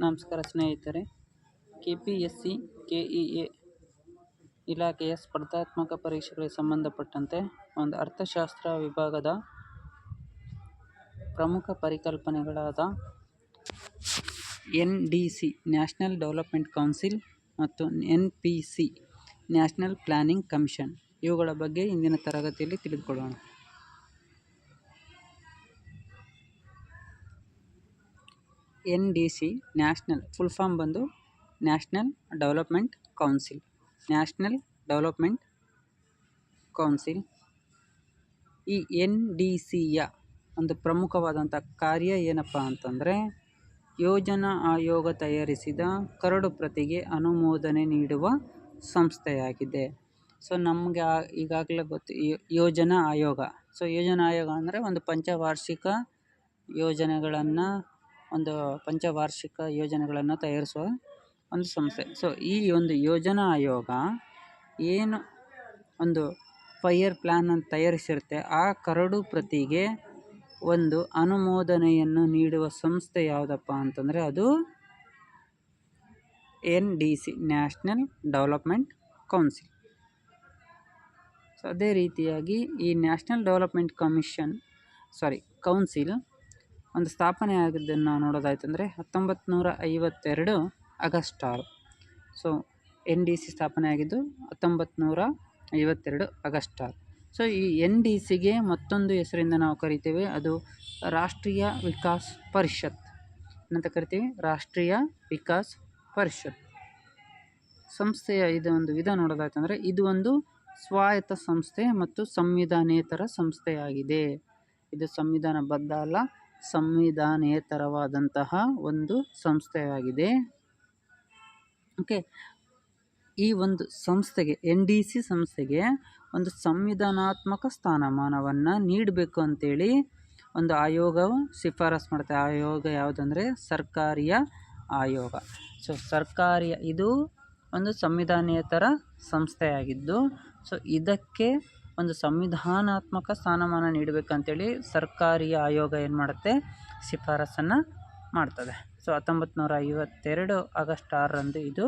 ನಮಸ್ಕಾರ ಸ್ನೇಹಿತರೆ. K P S C K E A ಇಲಾಖೆಯ ಸ್ಪರ್ಧಾತ್ಮಕ ಪರೀಕ್ಷೆಗಳಿಗೆ ಸಂಬಂಧಪಟ್ಟಂತೆ ಒಂದು ಅರ್ಥಶಾಸ್ತ್ರ ವಿಭಾಗದ ಪ್ರಮುಖ ಪರಿಕಲ್ಪನೆಗಳಾದ N D C, national development council ಮತ್ತು N P C, national planning commission. ಇವುಗಳ ಬಗ್ಗೆ ಇಂದಿನ ತರಗತಿಯಲ್ಲಿ ತಿಳಿದುಕೊಳ್ಳೋಣ. N D C national full form ಬಂದು national development council. National development council. ಈ ಎನ್ ಡಿ ಸಿಯ ಒಂದು ಪ್ರಮುಖವಾದಂಥ ಕಾರ್ಯ ಏನಪ್ಪ ಅಂತಂದರೆ ಯೋಜನಾ ಆಯೋಗ ತಯಾರಿಸಿದ ಕರಡು ಪ್ರತಿಗೆ ಅನುಮೋದನೆ ನೀಡುವ ಸಂಸ್ಥೆಯಾಗಿದೆ. ಸೊ, ನಮಗೆ ಈಗಾಗಲೇ ಗೊತ್ತು ಯೋಜನಾ ಆಯೋಗ. ಸೊ, ಯೋಜನಾ ಆಯೋಗ ಅಂದರೆ ಒಂದು ಪಂಚವಾರ್ಷಿಕ ಯೋಜನೆಗಳನ್ನು ಒಂದು ಪಂಚವಾರ್ಷಿಕ ಯೋಜನೆಗಳನ್ನು ತಯಾರಿಸುವ ಒಂದು ಸಂಸ್ಥೆ. ಸೊ ಈ ಒಂದು ಯೋಜನಾ ಆಯೋಗ ಏನು ಒಂದು ಫೈಯರ್ ಪ್ಲ್ಯಾನನ್ನು ತಯಾರಿಸಿರುತ್ತೆ, ಆ ಕರಡು ಪ್ರತಿಗೆ ಒಂದು ಅನುಮೋದನೆಯನ್ನು ನೀಡುವ ಸಂಸ್ಥೆ ಯಾವುದಪ್ಪ ಅಂತಂದರೆ ಅದು N D C, national development council. So ಅದೇ ರೀತಿಯಾಗಿ ಈ national development commission sorry council ಒಂದು ಸ್ಥಾಪನೆ ಆಗಿದ್ದನ್ನು ನಾವು ನೋಡೋದಾಯ್ತಂದರೆ ಹತ್ತೊಂಬತ್ತು ನೂರ ಐವತ್ತೆರಡು ಆಗಸ್ಟ್ ಆರು. ಸೊ, ಎನ್ ಡಿ ಸಿ ಸ್ಥಾಪನೆ ಆಗಿದ್ದು ಹತ್ತೊಂಬತ್ತು ನೂರ ಐವತ್ತೆರಡು ಆಗಸ್ಟ್ ಆರು. ಸೊ, ಈ ಎನ್ ಡಿ ಸಿಗೆ ಮತ್ತೊಂದು ಹೆಸರಿಂದ ನಾವು ಕರಿತೇವೆ, ಅದು ರಾಷ್ಟ್ರೀಯ ವಿಕಾಸ್ ಪರಿಷತ್. ಏನಂತ ಕರಿತೀವಿ? ರಾಷ್ಟ್ರೀಯ ವಿಕಾಸ್ ಪರಿಷತ್. ಸಂಸ್ಥೆಯ ಇದು ಒಂದು ವಿಧ ನೋಡೋದಾಯ್ತಂದರೆ ಇದು ಒಂದು ಸ್ವಾಯತ್ತ ಸಂಸ್ಥೆ ಮತ್ತು ಸಂವಿಧಾನೇತರ ಸಂಸ್ಥೆಯಾಗಿದೆ. ಇದು ಸಂವಿಧಾನಬದ್ಧ ಅಲ್ಲ ಸಂವಿಧಾನೇತರವಾದಂತಹ ಒಂದು ಸಂಸ್ಥೆಯಾಗಿದೆ. ಓಕೆ, ಈ ಒಂದು ಸಂಸ್ಥೆಗೆ, ಎನ್ ಡಿ ಸಿ ಸಂಸ್ಥೆಗೆ ಒಂದು ಸಂವಿಧಾನಾತ್ಮಕ ಸ್ಥಾನಮಾನವನ್ನು ನೀಡಬೇಕು ಅಂತೇಳಿ ಒಂದು ಆಯೋಗ ಶಿಫಾರಸು ಮಾಡುತ್ತೆ. ಆಯೋಗ ಯಾವುದಂದರೆ ಸರ್ಕಾರಿಯ ಆಯೋಗ. ಸೊ ಸರ್ಕಾರಿಯ ಇದು ಒಂದು ಸಂವಿಧಾನೇತರ ಸಂಸ್ಥೆಯಾಗಿದ್ದು, ಸೊ, ಇದಕ್ಕೆ ಒಂದು ಸಂವಿಧಾನಾತ್ಮಕ ಸ್ಥಾನಮಾನ ನೀಡಬೇಕಂತೇಳಿ ಸರ್ಕಾರಿ ಆಯೋಗ ಏನು ಮಾಡುತ್ತೆ? ಶಿಫಾರಸನ್ನು ಮಾಡ್ತದೆ. ಸೊ ಹತ್ತೊಂಬತ್ತು ನೂರ ಐವತ್ತೆರಡು ಆಗಸ್ಟ್ ಆರರಂದು ಇದು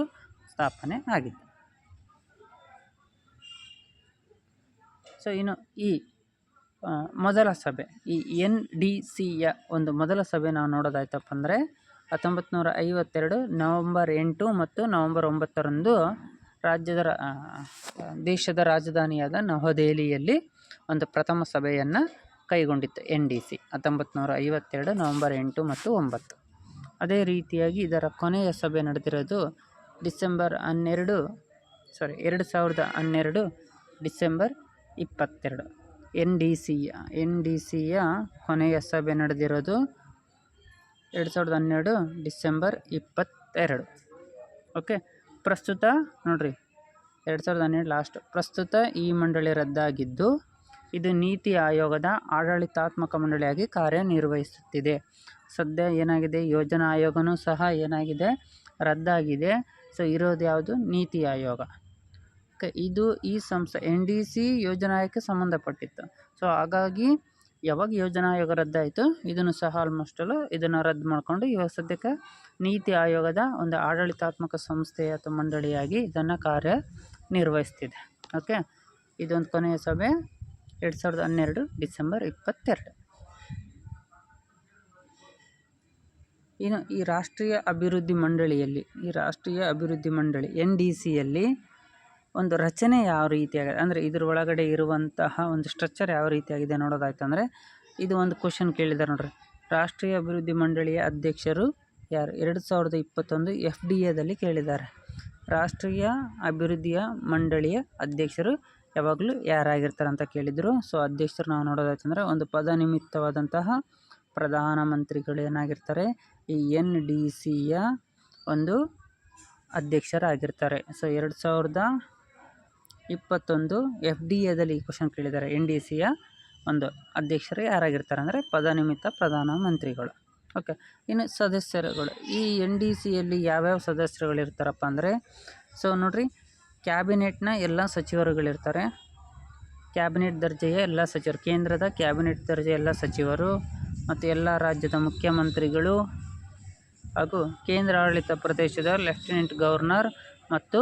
ಸ್ಥಾಪನೆ ಆಗಿದೆ ಸೊ, ಇನ್ನು ಈ ಮೊದಲ ಸಭೆ, ಈ ಎನ್ ಡಿ ಸಿಯ ಒಂದು ಮೊದಲ ಸಭೆ ನಾವು ನೋಡೋದಾಯ್ತಪ್ಪ ಅಂದರೆ ಹತ್ತೊಂಬತ್ತು ನೂರ ಐವತ್ತೆರಡು ನವಂಬರ್ ಎಂಟು ಮತ್ತು ನವಂಬರ್ ಒಂಬತ್ತರಂದು ರಾಜ್ಯದ ದೇಶದ ರಾಜಧಾನಿಯಾದ ನವದೆಹಲಿಯಲ್ಲಿ ಒಂದು ಪ್ರಥಮ ಸಭೆಯನ್ನು ಕೈಗೊಂಡಿತ್ತು ಎನ್ ಡಿ ಸಿ. ಹತ್ತೊಂಬತ್ತು ನೂರ ಐವತ್ತೆರಡು ನವಂಬರ್ ಎಂಟು ಮತ್ತು ಒಂಬತ್ತು. ಅದೇ ರೀತಿಯಾಗಿ ಇದರ ಕೊನೆಯ ಸಭೆ ನಡೆದಿರೋದು ಡಿಸೆಂಬರ್ ಹನ್ನೆರಡು ಸಾರಿ ಎರಡು ಸಾವಿರದ ಹನ್ನೆರಡು ಡಿಸೆಂಬರ್ ಇಪ್ಪತ್ತೆರಡು. ಎನ್ ಡಿ ಸಿಯ, ಎನ್ ಡಿ ಸಿಯ ಕೊನೆಯ ಸಭೆ ನಡೆದಿರೋದು ಎರಡು ಸಾವಿರದ ಹನ್ನೆರಡು ಡಿಸೆಂಬರ್ ಇಪ್ಪತ್ತೆರಡು. ಓಕೆ? ಪ್ರಸ್ತುತ ನೋಡಿರಿ, ಎರಡು ಸಾವಿರದ ಹನ್ನೆರಡು ಲಾಸ್ಟ್ ಪ್ರಸ್ತುತ ಈ ಮಂಡಳಿ ರದ್ದಾಗಿದ್ದು, ಇದು ನೀತಿ ಆಯೋಗದ ಆಡಳಿತಾತ್ಮಕ ಮಂಡಳಿಯಾಗಿ ಕಾರ್ಯನಿರ್ವಹಿಸುತ್ತಿದೆ. ಸದ್ಯ ಏನಾಗಿದೆ? ಯೋಜನಾ ಆಯೋಗನೂ ಸಹ ಏನಾಗಿದೆ? ರದ್ದಾಗಿದೆ. ಸೊ ಇರೋದು ಯಾವುದು? ನೀತಿ ಆಯೋಗ. ಇದು ಈ ಸಂಸ್ಥೆ ಎನ್ ಡಿ ಸಿ ಯೋಜನಾ ಸಂಬಂಧಪಟ್ಟಿತ್ತು. ಸೊ ಹಾಗಾಗಿ ಯಾವಾಗ ಯೋಜನಾ ಆಯೋಗ ರದ್ದಾಯಿತು, ಇದನ್ನು ಸಹ ಆಲ್ಮೋಸ್ಟ್ ಅಲ್ಲ, ಇದನ್ನು ರದ್ದು ಮಾಡಿಕೊಂಡು ಇವಾಗ ಸದ್ಯಕ್ಕೆ ನೀತಿ ಆಯೋಗದ ಒಂದು ಆಡಳಿತಾತ್ಮಕ ಸಂಸ್ಥೆ ಅಥವಾ ಮಂಡಳಿಯಾಗಿ ಇದನ್ನು ಕಾರ್ಯ ನಿರ್ವಹಿಸ್ತಿದೆ. ಓಕೆ ಇದೊಂದು ಕೊನೆಯ ಸಭೆ, ಎರಡು ಸಾವಿರದ ಹನ್ನೆರಡು ಡಿಸೆಂಬರ್ ಇಪ್ಪತ್ತೆರಡು. ಇನ್ನು ಈ ರಾಷ್ಟ್ರೀಯ ಅಭಿವೃದ್ಧಿ ಮಂಡಳಿಯಲ್ಲಿ, ಈ ರಾಷ್ಟ್ರೀಯ ಅಭಿವೃದ್ಧಿ ಮಂಡಳಿ, ಎನ್ ಡಿ ಸಿಯಲ್ಲಿ ಒಂದು ರಚನೆ ಯಾವ ರೀತಿಯಾಗಿದೆ ಅಂದರೆ ಇದ್ರ ಒಳಗಡೆ ಇರುವಂತಹ ಒಂದು ಸ್ಟ್ರಕ್ಚರ್ ಯಾವ ರೀತಿಯಾಗಿದೆ ನೋಡೋದಾಯ್ತಂದರೆ, ಇದು ಒಂದು ಕ್ವಶನ್ ಕೇಳಿದ್ದಾರೆ ನೋಡ್ರಿ. ರಾಷ್ಟ್ರೀಯ ಅಭಿವೃದ್ಧಿ ಮಂಡಳಿಯ ಅಧ್ಯಕ್ಷರು ಯಾರು? ಎರಡು ಸಾವಿರದ ಇಪ್ಪತ್ತೊಂದು ಎಫ್ ಡಿ ಎದಲ್ಲಿ ಕೇಳಿದ್ದಾರೆ. ರಾಷ್ಟ್ರೀಯ ಅಭಿವೃದ್ಧಿಯ ಮಂಡಳಿಯ ಅಧ್ಯಕ್ಷರು ಯಾವಾಗಲೂ ಯಾರಾಗಿರ್ತಾರೆ ಅಂತ ಕೇಳಿದರು. ಸೊ ಅಧ್ಯಕ್ಷರು ನಾವು ನೋಡೋದಾಯ್ತಂದರೆ, ಒಂದು ಪದನಿಮಿತ್ತವಾದಂತಹ ಪ್ರಧಾನಮಂತ್ರಿಗಳು ಏನಾಗಿರ್ತಾರೆ? ಈ ಎನ್ ಡಿ ಸಿಯ ಒಂದು ಅಧ್ಯಕ್ಷರಾಗಿರ್ತಾರೆ. ಸೊ ಎರಡು ಸಾವಿರದ ಇಪ್ಪತ್ತೊಂದು ಎಫ್ ಡಿ ಎದಲ್ಲಿ ಕ್ವಶನ್ ಕೇಳಿದ್ದಾರೆ. ಎನ್ ಡಿ ಸಿಯ ಒಂದು ಅಧ್ಯಕ್ಷರು ಯಾರಾಗಿರ್ತಾರೆ ಅಂದರೆ ಪದನಿಮಿತ್ತ ಪ್ರಧಾನಮಂತ್ರಿಗಳು ಓಕೆ, ಇನ್ನು ಸದಸ್ಯರುಗಳು. ಈ ಎನ್ ಡಿ ಸಿಯಲ್ಲಿ ಯಾವ್ಯಾವ ಸದಸ್ಯರುಗಳಿರ್ತಾರಪ್ಪ ಅಂದರೆ ಸೊ ನೋಡಿರಿ, ಕ್ಯಾಬಿನೆಟ್ನ ಎಲ್ಲ ಸಚಿವರುಗಳಿರ್ತಾರೆ. ಕ್ಯಾಬಿನೆಟ್ ದರ್ಜೆಯ ಎಲ್ಲ ಸಚಿವರು, ಕೇಂದ್ರದ ಕ್ಯಾಬಿನೆಟ್ ದರ್ಜೆಯ ಎಲ್ಲ ಸಚಿವರು ಮತ್ತು ಎಲ್ಲ ರಾಜ್ಯದ ಮುಖ್ಯಮಂತ್ರಿಗಳು ಹಾಗೂ ಕೇಂದ್ರ ಆಡಳಿತ ಪ್ರದೇಶದ ಲೆಫ್ಟಿನೆಂಟ್ ಗವರ್ನರ್ ಮತ್ತು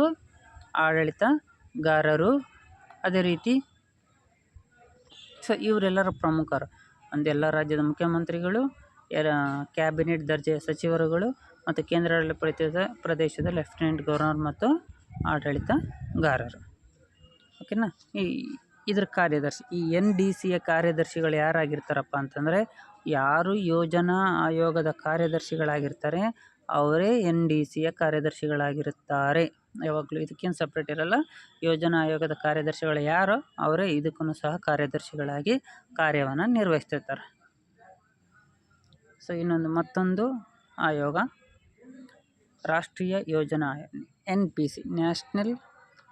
ಆಡಳಿತಗಾರರು ಅದೇ ರೀತಿ ಸೊ ಇವರೆಲ್ಲರ ಪ್ರಮುಖರು. ಒಂದು ಎಲ್ಲ ರಾಜ್ಯದ ಮುಖ್ಯಮಂತ್ರಿಗಳು ಎರ ಕ್ಯಾಬಿನೆಟ್ ದರ್ಜೆಯ ಸಚಿವರುಗಳು ಮತ್ತು ಕೇಂದ್ರಾಡಳಿತ ಪ್ರದೇಶದ ಪ್ರದೇಶದ ಲೆಫ್ಟಿನೆಂಟ್ ಗವರ್ನರ್ ಮತ್ತು ಆಡಳಿತಗಾರರು. ಓಕೆನಾ? ಈ ಇದ್ರ ಕಾರ್ಯದರ್ಶಿ, ಈ ಎನ್ ಡಿ ಸಿಯ ಕಾರ್ಯದರ್ಶಿಗಳು ಯಾರಾಗಿರ್ತಾರಪ್ಪ ಅಂತಂದರೆ, ಯಾರು ಯೋಜನಾ ಆಯೋಗದ ಕಾರ್ಯದರ್ಶಿಗಳಾಗಿರ್ತಾರೆ ಅವರೇ ಎನ್ ಡಿ ಸಿಯ ಕಾರ್ಯದರ್ಶಿಗಳಾಗಿರುತ್ತಾರೆ. ಯಾವಾಗಲೂ ಇದಕ್ಕೇನು ಸಪ್ರೇಟ್ ಇರಲ್ಲ. ಯೋಜನಾ ಆಯೋಗದ ಕಾರ್ಯದರ್ಶಿಗಳು ಯಾರೋ ಅವರೇ ಇದಕ್ಕೂ ಸಹ ಕಾರ್ಯದರ್ಶಿಗಳಾಗಿ ಕಾರ್ಯವನ್ನು ನಿರ್ವಹಿಸ್ತಿರ್ತಾರೆ ಸೊ, ಇನ್ನೊಂದು ಮತ್ತೊಂದು ಆಯೋಗ. ರಾಷ್ಟ್ರೀಯ ಯೋಜನಾ N P C, national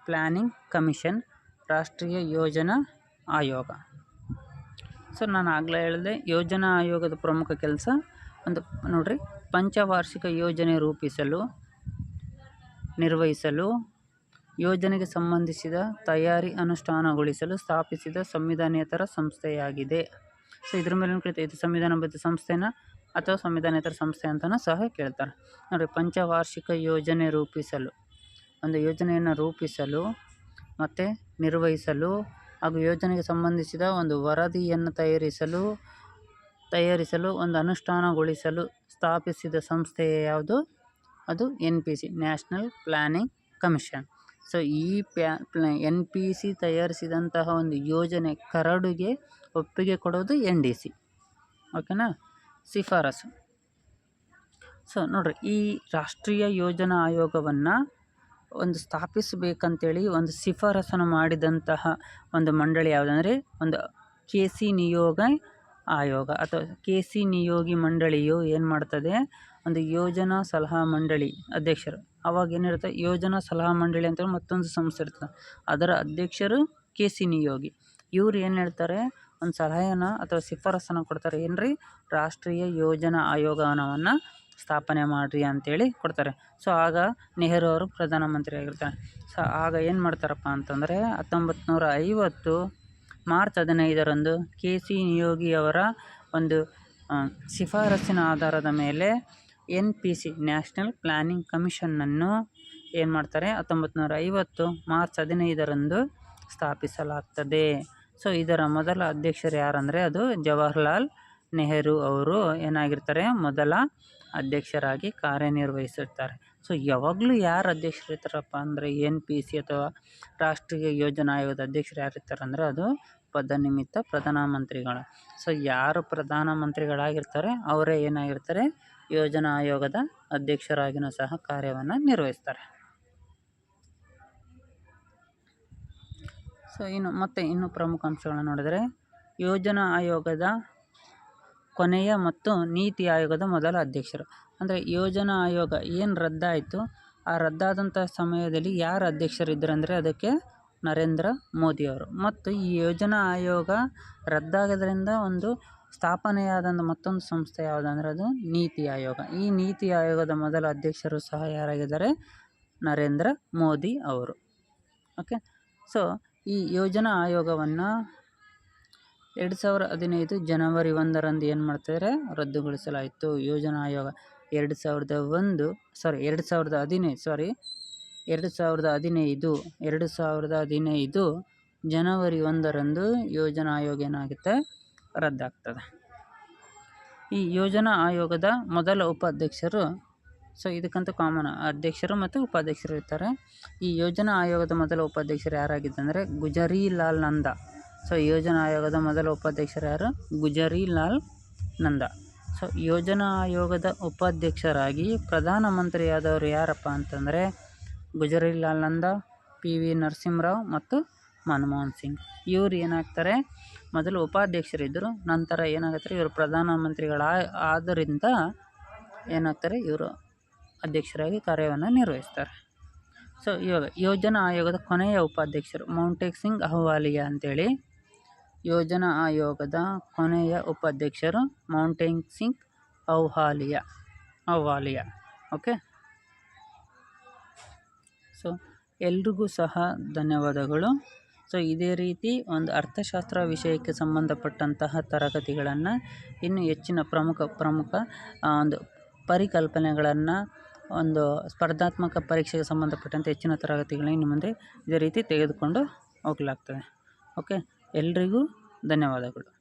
planning commission, ರಾಷ್ಟ್ರೀಯ ಯೋಜನಾ ಆಯೋಗ. ಸೊ, ನಾನು ಆಗಲೇ ಹೇಳಿದೆ, ಯೋಜನಾ ಆಯೋಗದ ಪ್ರಮುಖ ಕೆಲಸ ಒಂದು, ನೋಡಿರಿ ಪಂಚವಾರ್ಷಿಕ ಯೋಜನೆ ರೂಪಿಸಲು, ನಿರ್ವಹಿಸಲು, ಯೋಜನೆಗೆ ಸಂಬಂಧಿಸಿದ ತಯಾರಿ ಅನುಷ್ಠಾನಗೊಳಿಸಲು ಸ್ಥಾಪಿಸಿದ ಸಂವಿಧಾನೇತರ ಸಂಸ್ಥೆಯಾಗಿದೆ. ಸೊ ಇದ್ರ ಮೇಲೆ ಕೇಳ್ತಾ ಇದು ಸಂವಿಧಾನಬದ್ಧ ಸಂಸ್ಥೆನ ಅಥವಾ ಸಂವಿಧಾನೇತರ ಸಂಸ್ಥೆ ಅಂತಲೂ ಸಹ ಕೇಳ್ತಾರೆ. ನೋಡಿ ಪಂಚವಾರ್ಷಿಕ ಯೋಜನೆ ರೂಪಿಸಲು, ಒಂದು ಯೋಜನೆಯನ್ನು ರೂಪಿಸಲು ಮತ್ತು ನಿರ್ವಹಿಸಲು ಹಾಗೂ ಯೋಜನೆಗೆ ಸಂಬಂಧಿಸಿದ ಒಂದು ವರದಿಯನ್ನು ತಯಾರಿಸಲು ತಯಾರಿಸಲು, ಒಂದು ಅನುಷ್ಠಾನಗೊಳಿಸಲು ಸ್ಥಾಪಿಸಿದ ಸಂಸ್ಥೆ ಯಾವುದು? ಅದು N P C national planning commission. So, ಈ ಪ್ಯಾ ಪ್ಲ್ಯಾ ಎನ್ ಪಿ ಸಿ ತಯಾರಿಸಿದಂತಹ ಒಂದು ಯೋಜನೆ ಕರಡುಗೆ ಒಪ್ಪಿಗೆ ಕೊಡೋದು ಎನ್ ಡಿ ಸಿ ಓಕೆನಾ? ಶಿಫಾರಸು. ಸೊ, ನೋಡಿರಿ, ಈ ರಾಷ್ಟ್ರೀಯ ಯೋಜನಾ ಆಯೋಗವನ್ನು ಒಂದು ಸ್ಥಾಪಿಸಬೇಕಂತೇಳಿ ಒಂದು ಶಿಫಾರಸನ್ನು ಮಾಡಿದಂತಹ ಒಂದು ಮಂಡಳಿ ಯಾವುದಂದ್ರೆ ಒಂದು ಕೆ ಸಿ ನಿಯೋಗ ಆಯೋಗ ಅಥವಾ ಕೆ ಸಿ ನಿಯೋಗಿ ಮಂಡಳಿಯು ಏನು ಮಾಡ್ತದೆ? ಒಂದು ಯೋಜನಾ ಸಲಹಾ ಮಂಡಳಿ ಅಧ್ಯಕ್ಷರು. ಅವಾಗ ಏನಿರುತ್ತೆ? ಯೋಜನಾ ಸಲಹಾ ಮಂಡಳಿ ಅಂತೇಳಿ ಮತ್ತೊಂದು ಸಂಸ್ಥೆ ಇರ್ತದೆ. ಅದರ ಅಧ್ಯಕ್ಷರು ಕೆ ಸಿ ನಿಯೋಗಿ. ಇವ್ರು ಏನು ಹೇಳ್ತಾರೆ? ಒಂದು ಸಲಹೆಯನ್ನು ಅಥವಾ ಶಿಫಾರಸನ್ನು ಕೊಡ್ತಾರೆ. ಏನು ರೀ ರಾಷ್ಟ್ರೀಯ ಯೋಜನಾ ಆಯೋಗವನ್ನು ಸ್ಥಾಪನೆ ಮಾಡಿರಿ ಅಂತೇಳಿ ಕೊಡ್ತಾರೆ. ಸೊ, ಆಗ ನೆಹರು ಅವರು ಪ್ರಧಾನಮಂತ್ರಿ ಆಗಿರ್ತಾರೆ. ಸೊ, ಆಗ ಏನು ಮಾಡ್ತಾರಪ್ಪ ಅಂತಂದರೆ ಹತ್ತೊಂಬತ್ತು ನೂರ ಐವತ್ತು ಮಾರ್ಚ್ ಹದಿನೈದರಂದು ಕೆ ಸಿ ನಿಯೋಗಿಯವರ ಒಂದು ಶಿಫಾರಸ್ಸಿನ ಆಧಾರದ ಮೇಲೆ N P C, national planning ಕಮಿಷನ್ನನ್ನು ಏನು ಮಾಡ್ತಾರೆ ಹತ್ತೊಂಬತ್ತು ನೂರ ಐವತ್ತು ಮಾರ್ಚ್ ಹದಿನೈದರಂದು ಸ್ಥಾಪಿಸಲಾಗ್ತದೆ. ಸೊ, ಇದರ ಮೊದಲ ಅಧ್ಯಕ್ಷರು ಯಾರಂದರೆ, ಅದು ಜವಾಹರ್ಲಾಲ್ ನೆಹರು ಅವರು ಏನಾಗಿರ್ತಾರೆ, ಮೊದಲ ಅಧ್ಯಕ್ಷರಾಗಿ ಕಾರ್ಯನಿರ್ವಹಿಸಿರ್ತಾರೆ. ಸೊ ಯಾವಾಗಲೂ ಯಾರು ಅಧ್ಯಕ್ಷರು ಇರ್ತಾರಪ್ಪ ಅಂದರೆ ಎನ್ ಪಿ ಸಿ ಅಥವಾ ರಾಷ್ಟ್ರೀಯ ಯೋಜನಾ ಆಯೋಗದ ಅಧ್ಯಕ್ಷರು ಯಾರು ಇರ್ತಾರೆ ಅಂದರೆ ಅದು ಪದನಿಮಿತ್ತ ಪ್ರಧಾನಮಂತ್ರಿಗಳು ಸೊ ಯಾರು ಪ್ರಧಾನಮಂತ್ರಿಗಳಾಗಿರ್ತಾರೆ ಅವರೇ ಏನಾಗಿರ್ತಾರೆ ಯೋಜನಾ ಆಯೋಗದ ಅಧ್ಯಕ್ಷರಾಗಿನೂ ಸಹ ಕಾರ್ಯವನ್ನು ನಿರ್ವಹಿಸ್ತಾರೆ. ಸೊ ಇನ್ನು ಮತ್ತು ಇನ್ನು ಪ್ರಮುಖ ಅಂಶಗಳನ್ನು ನೋಡಿದರೆ ಯೋಜನಾ ಆಯೋಗದ ಕೊನೆಯ ಮತ್ತು ನೀತಿ ಆಯೋಗದ ಮೊದಲ ಅಧ್ಯಕ್ಷರು. ಅಂದರೆ ಯೋಜನಾ ಆಯೋಗ ಏನು ರದ್ದಾಯಿತು, ಆ ರದ್ದಾದಂಥ ಸಮಯದಲ್ಲಿ ಯಾರು ಅಧ್ಯಕ್ಷರಿದ್ದರು ಅಂದರೆ ಅದಕ್ಕೆ ನರೇಂದ್ರ ಮೋದಿಯವರು. ಮತ್ತು ಈ ಯೋಜನಾ ಆಯೋಗ ರದ್ದಾಗೋದ್ರಿಂದ ಒಂದು ಸ್ಥಾಪನೆಯಾದಂಥ ಮತ್ತೊಂದು ಸಂಸ್ಥೆ ಯಾವುದಂದ್ರೆ ಅದು ನೀತಿ ಆಯೋಗ. ಈ ನೀತಿ ಆಯೋಗದ ಮೊದಲ ಅಧ್ಯಕ್ಷರು ಸಹ ಯಾರಾಗಿದ್ದಾರೆ? ನರೇಂದ್ರ ಮೋದಿ ಅವರು. ಓಕೆ? ಸೊ, ಈ ಯೋಜನಾ ಆಯೋಗವನ್ನು ಎರಡು ಸಾವಿರ ಹದಿನೈದು ಜನವರಿ ಒಂದರಂದು ಏನು ಮಾಡ್ತಿದ್ದಾರೆ ರದ್ದುಗೊಳಿಸಲಾಯಿತು. ಯೋಜನಾ ಆಯೋಗ ಎರಡು ಸಾವಿರದ ಒಂದು ಸಾರಿ ಎರಡು ಸಾವಿರದ ಹದಿನೈದು ಸಾರಿ ಎರಡು ಸಾವಿರದ ಹದಿನೈದು, ಎರಡು ಸಾವಿರದ ಹದಿನೈದು ಜನವರಿ ಒಂದರಂದು ಯೋಜನಾ ಆಯೋಗ ಏನಾಗುತ್ತೆ? ರದ್ದಾಗ್ತದೆ. ಈ ಯೋಜನಾ ಆಯೋಗದ ಮೊದಲ ಉಪಾಧ್ಯಕ್ಷರು ಸೊ ಇದಕ್ಕಂತೂ ಕಾಮನ್ ಅಧ್ಯಕ್ಷರು ಮತ್ತು ಉಪಾಧ್ಯಕ್ಷರು ಇರ್ತಾರೆ. ಈ ಯೋಜನಾ ಆಯೋಗದ ಮೊದಲ ಉಪಾಧ್ಯಕ್ಷರು ಯಾರಾಗಿದ್ದಂದರೆ ಗುಜರಿ ಲಾಲ್ ನಂದ ಸೊ ಯೋಜನಾ ಆಯೋಗದ ಮೊದಲ ಉಪಾಧ್ಯಕ್ಷರು ಯಾರು? ಗುಜರಿ ಲಾಲ್ ನಂದ. ಯೋಜನಾ ಆಯೋಗದ ಉಪಾಧ್ಯಕ್ಷರಾಗಿ ಪ್ರಧಾನಮಂತ್ರಿಯಾದವರು ಯಾರಪ್ಪ ಅಂತಂದರೆ ಗುಜರಿಲಾಲ್ ನಂದ ಪಿ ವಿ ನರಸಿಂಹರಾವ್ ಮತ್ತು ಮನಮೋಹನ್ ಸಿಂಗ್. ಇವ್ರು ಏನಾಗ್ತಾರೆ? ಮೊದಲು ಉಪಾಧ್ಯಕ್ಷರಿದ್ದರು, ನಂತರ ಏನಾಗುತ್ತೆ? ಇವರು ಪ್ರಧಾನಮಂತ್ರಿಗಳ ಆದ್ದರಿಂದ ಏನಾಗ್ತಾರೆ? ಇವರು ಅಧ್ಯಕ್ಷರಾಗಿ ಕಾರ್ಯವನ್ನು ನಿರ್ವಹಿಸ್ತಾರೆ. ಸೊ, ಇವಾಗ ಯೋಜನಾ ಆಯೋಗದ ಕೊನೆಯ ಉಪಾಧ್ಯಕ್ಷರು ಮೌಂಟೇಕ್ ಸಿಂಗ್ ಅಹ್ವಾಲಿಯಾ ಅಂತೇಳಿ. ಯೋಜನಾ ಆಯೋಗದ ಕೊನೆಯ ಉಪಾಧ್ಯಕ್ಷರು ಮೌಂಟೇನ್ ಸಿಂಗ್ ಔಹಾಲಿಯ ಅಹ್ವಾಲಿಯಾ ಓಕೆ ಸೊ ಎಲ್ರಿಗೂ ಸಹ ಧನ್ಯವಾದಗಳು. ಸೊ ಇದೇ ರೀತಿ ಒಂದು ಅರ್ಥಶಾಸ್ತ್ರ ವಿಷಯಕ್ಕೆ ಸಂಬಂಧಪಟ್ಟಂತಹ ತರಗತಿಗಳನ್ನು ಇನ್ನೂ ಹೆಚ್ಚಿನ ಪ್ರಮುಖ ಪ್ರಮುಖ ಒಂದು ಪರಿಕಲ್ಪನೆಗಳನ್ನು ಒಂದು ಸ್ಪರ್ಧಾತ್ಮಕ ಪರೀಕ್ಷೆಗೆ ಸಂಬಂಧಪಟ್ಟಂತೆ ಹೆಚ್ಚಿನ ತರಗತಿಗಳನ್ನು ಇನ್ನು ಮುಂದೆ ಇದೇ ರೀತಿ ತೆಗೆದುಕೊಂಡು ಹೋಗಲಾಗ್ತದೆ. ಓಕೆ ಎಲ್ರಿಗೂ ಧನ್ಯವಾದಗಳು.